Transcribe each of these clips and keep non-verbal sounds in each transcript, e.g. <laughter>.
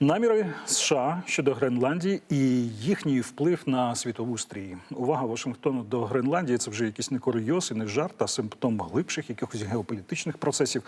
Наміри США щодо Гренландії і їхній вплив на світову стрій. Увага Вашингтону до Гренландії це вже якийсь не курйоз і не жарт, а симптом глибших якихось геополітичних процесів.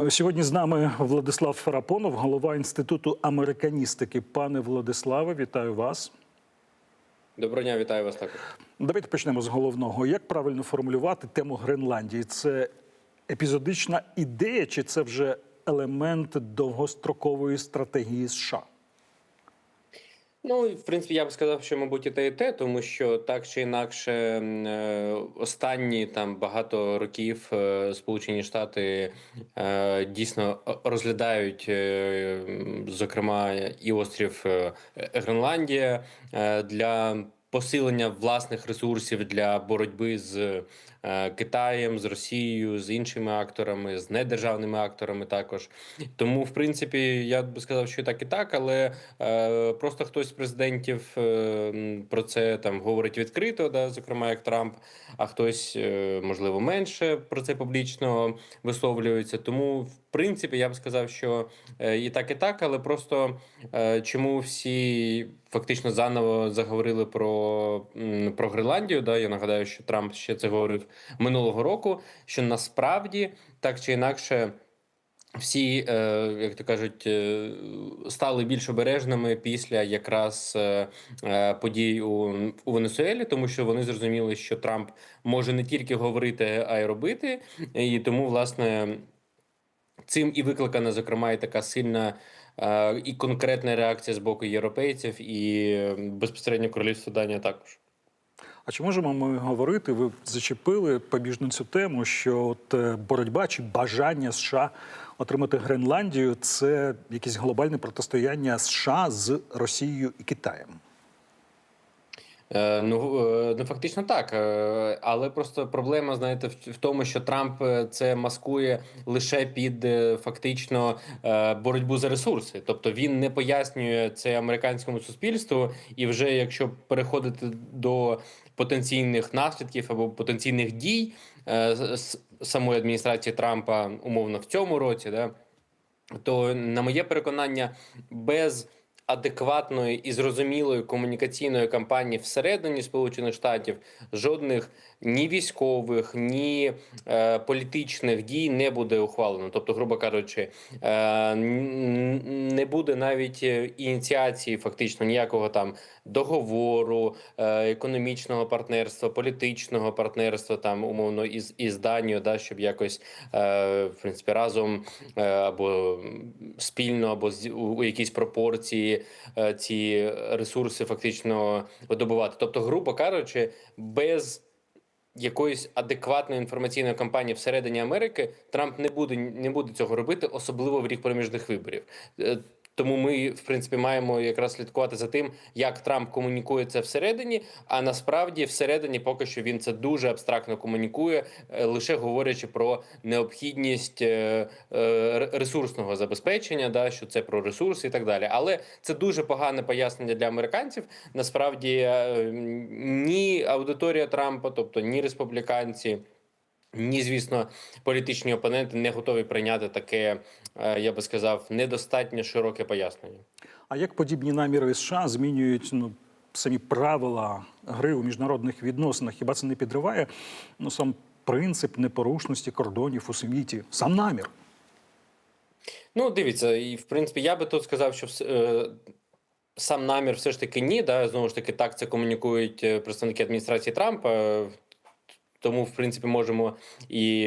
Е, Сьогодні з нами Владислав Фарапонов, голова інституту американістики. Пане Владиславе, вітаю вас. Доброго дня, вітаю вас також. Давайте почнемо з головного. Як правильно формулювати тему Гренландії? Це епізодична ідея, чи це вже елемент довгострокової стратегії США? Ну, в принципі, я б сказав, що, мабуть, і те, і те, тому що так чи інакше, е, останні там багато років е, Сполучені Штати е, дійсно розглядають, зокрема, і острів Гренландія для посилення власних ресурсів для боротьби з е, Китаєм, з Росією, з іншими акторами, з недержавними акторами також. Тому, в принципі, я би сказав, що так, і так, але е, просто хтось з президентів е, про це там говорить відкрито, да, зокрема як Трамп, а хтось, е, можливо, менше про це публічно висловлюється. Тому, в принципі, я б сказав, що е, і так, і так, але просто е, чому всі фактично заново заговорили про, про Гренландію. Да? Я нагадаю, що Трамп ще це говорив минулого року. Що насправді так чи інакше. Всі, е, як то кажуть, стали більш обережними після якраз подій у, у Венесуелі, тому що вони зрозуміли, що Трамп може не тільки говорити, а й робити. І тому, власне, цим і викликана, зокрема, і така сильна е, і конкретна реакція з боку європейців, і безпосередньо королівство Данія також. А чи можемо ми говорити? Ви зачепили побіжну цю тему, що от е, боротьба чи бажання США отримати Гренландію це якесь глобальне протистояння США з Росією і Китаєм. Е, Ну, е, ну фактично так, Е, але просто проблема, знаєте, в тому, що Трамп це маскує лише під фактично боротьбу за ресурси. Тобто він не пояснює це американському суспільству, і вже якщо переходити до потенційних наслідків або потенційних дій самої адміністрації Трампа, умовно в цьому році, да, то на моє переконання, без адекватної і зрозумілої комунікаційної кампанії всередині Сполучених Штатів жодних ні військових, ні е, політичних дій не буде ухвалено. Тобто, грубо кажучи, е, не буде навіть е, ініціації, фактично ніякого там договору, е, економічного партнерства, політичного партнерства, там умовно із, із Данією, да, щоб якось е, в принципі разом е, або спільно, або з- у, у якійсь пропорції е, ці ресурси фактично видобувати. Тобто, грубо кажучи, без якоїсь адекватної інформаційної кампанії всередині Америки Трамп не буде не буде цього робити, особливо в рік проміжних виборів. Тому ми, в принципі, маємо якраз слідкувати за тим, як Трамп комунікує це всередині. А насправді, всередині, поки що він це дуже абстрактно комунікує, е, лише говорячи про необхідність е, е, ресурсного забезпечення, да, що це про ресурси і так далі. Але це дуже погане пояснення для американців. Насправді ні аудиторія Трампа, тобто ні республіканці. Ні, звісно, політичні опоненти не готові прийняти таке, е, я би сказав, недостатньо широке пояснення. А як подібні наміри США змінюють ну, самі правила гри у міжнародних відносинах? Хіба це не підриває ну, сам принцип непорушності кордонів у світі, сам намір? Ну, дивіться, і в принципі, я би тут сказав, що е, сам намір все ж таки ні. Да? Знову ж таки, так це комунікують е, представники адміністрації Трампа. Тому, в принципі, можемо і,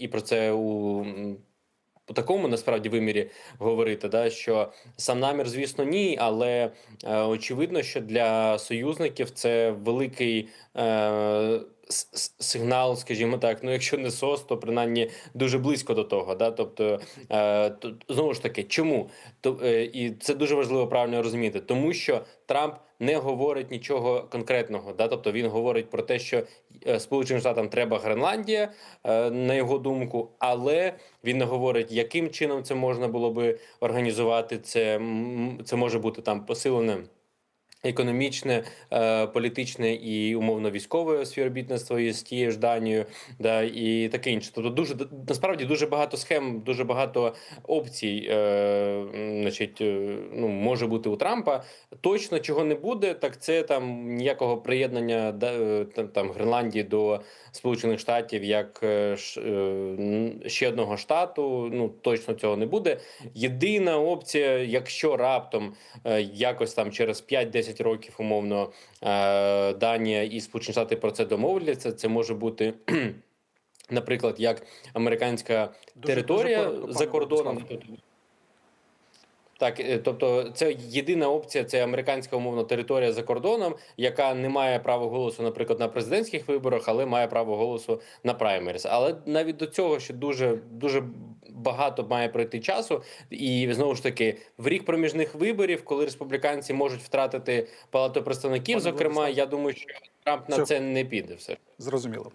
і про це у. У такому насправді вимірі говорити, да, що сам намір, звісно, ні, але е, очевидно, що для союзників це великий е, сигнал, скажімо так. Ну, якщо не СОС, то принаймні дуже близько до того. Да? Тобто, е, то, знову ж таки, чому? То, е, і це дуже важливо правильно розуміти, тому що Трамп не говорить нічого конкретного. Да? Тобто він говорить про те, що е, Сполученим Штатам треба Гренландія, е, на його думку, але він не говорить, яким чином це можна було би організувати. Це, це може бути там посилене. Економічне, е, політичне і умовно військове співробітництво із тією ж Данією, да і таке інше. Тобто, дуже насправді дуже багато схем, дуже багато опцій, е, значить, е, ну може бути у Трампа. Точно чого не буде, так це там ніякого приєднання е, там, там Гренландії до Сполучених Штатів як е, ще одного штату. Ну точно цього не буде. Єдина опція, якщо раптом е, якось там через 5-10 років умовно е, Данія і Сполучені Штати про це домовляться, це може бути. <clears throat> Наприклад, як американська Дуже- територія дуже коротко, за кордоном, так, е, тобто, це єдина опція, це американська умовно територія за кордоном, яка не має права голосу, наприклад, на президентських виборах, але має право голосу на праймеріс. Але навіть до цього ще дуже дуже багато має пройти часу. І знову ж таки, в рік проміжних виборів, коли республіканці можуть втратити палату представників, Пане зокрема, я думаю, що Трамп на Все. це не піде. Все Зрозуміло.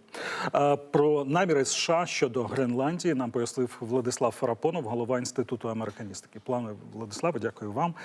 Про наміри США щодо Гренландії нам пояснив Владислав Фарапонов, голова інституту американістики. Плани Владислава, дякую вам.